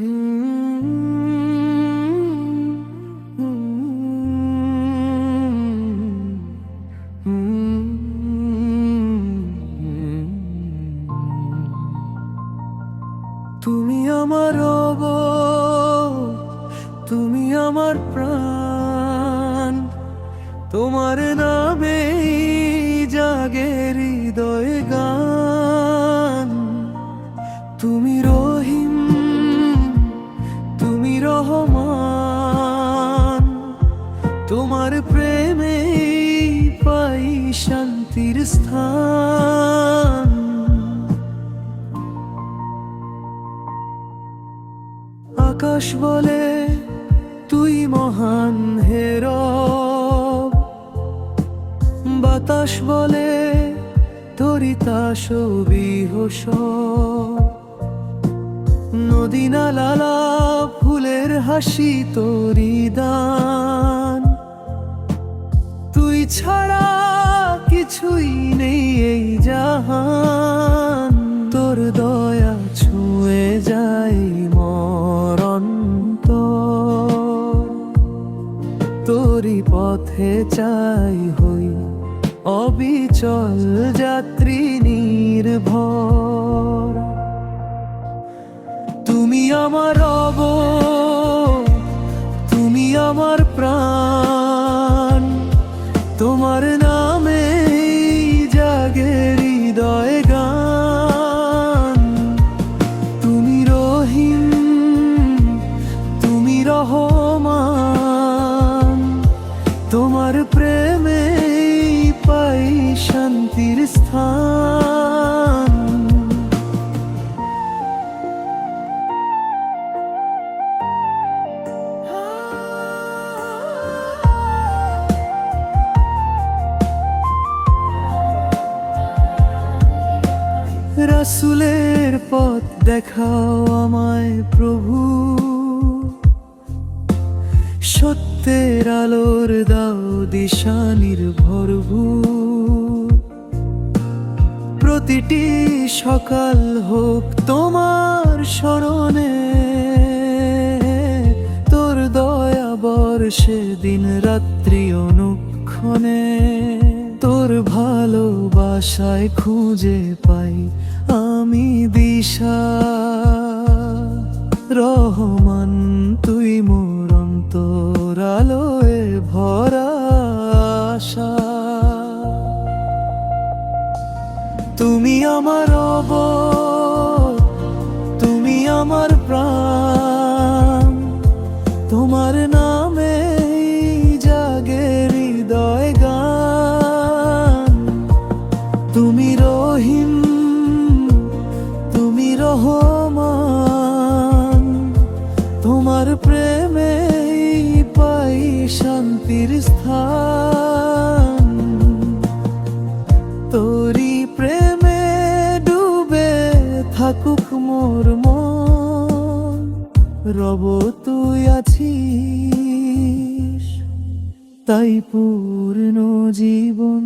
তুমি আমার রব তুমি আমার প্রাণ। তোমার নামে জাগে হৃদয় গান। তুমি রহিম রহমান, তোমার প্রেমে পাই শান্তির স্থান। আকাশ বলে, তুই মহান হের বাতাস বলে তরিতা সবিহস নদী নালালা ফুলের হাসি তোরি দান। তুই ছাড়া কিছুই নেই এই জাহান। তোর দয়া ছুঁয়ে যায় মরন্ত তোরি। পথে চাই হই অবিচল যাত্রী নির্ভর। আমার রব, তুমি আমার প্রাণ। তোমার নামে জাগে হৃদয় গান। তুমি রহিম, তুমি রহমান। তোমার প্রেমে পাই শান্তির স্থান। রাসুলের পথ দেখাও আমায় প্রভু। সত্যের আলোর দাও দিশা নির্ভরভু প্রতিটি সকাল হোক তোমার স্মরণে, তোর দয়া বর্ষে দিন রাত্রি অনুক্ষণে। তোর ভালোবাসায় খুঁজে পাই আমি দিশা। রহমান, তুই মোর অন্তর আলোয় ভরা আশা। তুমি আমার রব শান্তির স্থান। তোরি প্রেমে ডুবে থাকুক মোর মন। রব তুই আছিস তাই পূর্ণ জীবন।